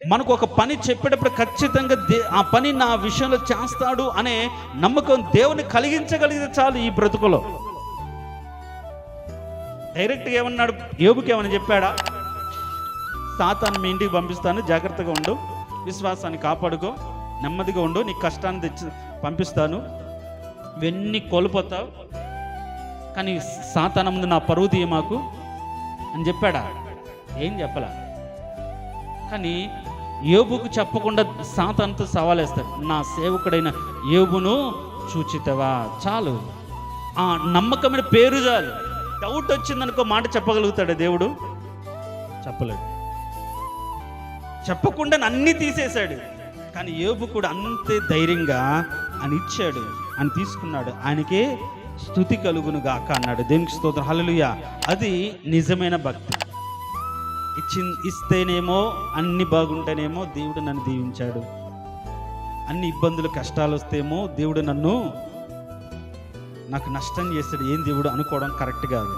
మనకు ఒక పని చెప్పేటప్పుడు ఖచ్చితంగా దే ఆ పని నా విషయంలో చేస్తాడు అనే నమ్మకం దేవుని కలిగించగలిగితే చాలు ఈ బ్రతుకులో. డైరెక్ట్గా ఏమన్నాడు? యోబుకి ఏమని చెప్పాడా? సాతాను మీ ఇంటికి పంపిస్తాను జాగ్రత్తగా ఉండు విశ్వాసాన్ని కాపాడుకో నెమ్మదిగా ఉండు నీ కష్టాన్ని తెచ్చి పంపిస్తాను. ఇవన్నీ కోల్పోతావు కానీ సాతానం ముందు నా పరువు తీయ మాకు అని చెప్పాడా? ఏం చెప్పలా? కానీ యోబుకు చెప్పకుండా సాతానుతో సవాలేస్తాడు నా సేవకుడైన యోబును చూచితవా? చాలు. ఆ నమ్మకమైన పేరు చాలు. డౌట్ వచ్చిందనుకో మాట చెప్పగలుగుతాడు దేవుడు? చెప్పలేడు. చెప్పకుండా అన్నీ తీసేశాడు. కానీ యోబు కూడా అంతే ధైర్యంగా అని ఇచ్చాడు అని తీసుకున్నాడు. ఆయనకే స్థుతి కలుగును గాక అన్నాడు. దేవునికి స్తోత్రం. హలలుయ అది నిజమైన భక్తి. ఇచ్చి ఇస్తేనేమో అన్ని బాగుంటేనేమో దేవుడు నన్ను దీవించాడు. అన్ని ఇబ్బందులు కష్టాలు వస్తేమో దేవుడు నన్ను నాకు నష్టం చేస్తాడు ఏం దేవుడు అనుకోవడం కరెక్ట్ కాదు.